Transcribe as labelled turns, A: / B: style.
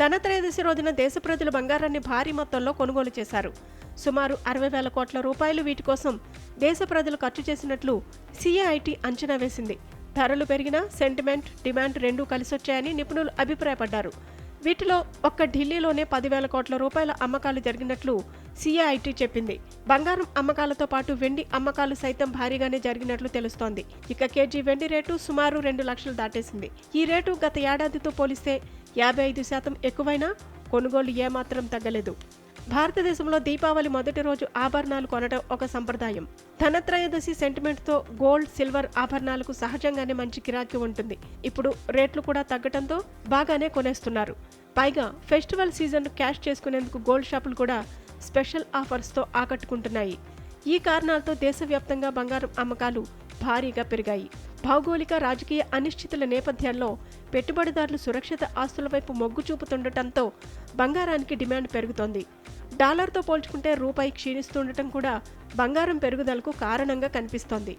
A: ధనత్రయోదశి రోజున దేశ ప్రజలు బంగారాన్ని భారీ మొత్తంలో కొనుగోలు చేశారు. సుమారు అరవై వేల కోట్ల రూపాయలు వీటి కోసం దేశ ప్రజలు ఖర్చు చేసినట్లు సిఐటి అంచనా వేసింది. ధరలు పెరిగినా సెంటిమెంట్ డిమాండ్ రెండూ కలిసొచ్చాయని నిపుణులు అభిప్రాయపడ్డారు. వీటిలో ఒక్క ఢిల్లీలోనే పదివేల కోట్ల రూపాయల అమ్మకాలు జరిగినట్లు సిఐఐటి చెప్పింది. బంగారం అమ్మకాలతో పాటు వెండి అమ్మకాలు సైతం భారీగానే జరిగినట్లు తెలుస్తోంది. ఇక కేజీ వెండి రేటు సుమారు రెండు లక్షలు దాటేసింది. ఈ రేటు గత ఏడాదితో పోలిస్తే యాభై ఐదు శాతం ఎక్కువైనా కొనుగోలు ఏమాత్రం తగ్గలేదు. భారతదేశంలో దీపావళి మొదటి రోజు ఆభరణాలు కొనడం ఒక సంప్రదాయం. ధనత్రయోదశి సెంటిమెంట్తో గోల్డ్ సిల్వర్ ఆభరణాలకు సహజంగానే మంచి గిరాకీ ఉంటుంది. ఇప్పుడు రేట్లు కూడా తగ్గడంతో బాగానే కొనేస్తున్నారు. పైగా ఫెస్టివల్ సీజన్ క్యాష్ చేసుకునేందుకు గోల్డ్ షాపులు కూడా స్పెషల్ ఆఫర్స్తో ఆకట్టుకుంటున్నాయి. ఈ కారణాలతో దేశవ్యాప్తంగా బంగారం అమ్మకాలు భారీగా పెరిగాయి. భౌగోళిక రాజకీయ అనిశ్చితుల నేపథ్యంలో పెట్టుబడిదారులు సురక్షిత ఆస్తుల వైపు మొగ్గు చూపుతుండటంతో బంగారానికి డిమాండ్ పెరుగుతోంది. డాలర్తో పోల్చుకుంటే రూపాయి క్షీణిస్తుండటం కూడా బంగారం పెరుగుదలకు కారణంగా కనిపిస్తోంది.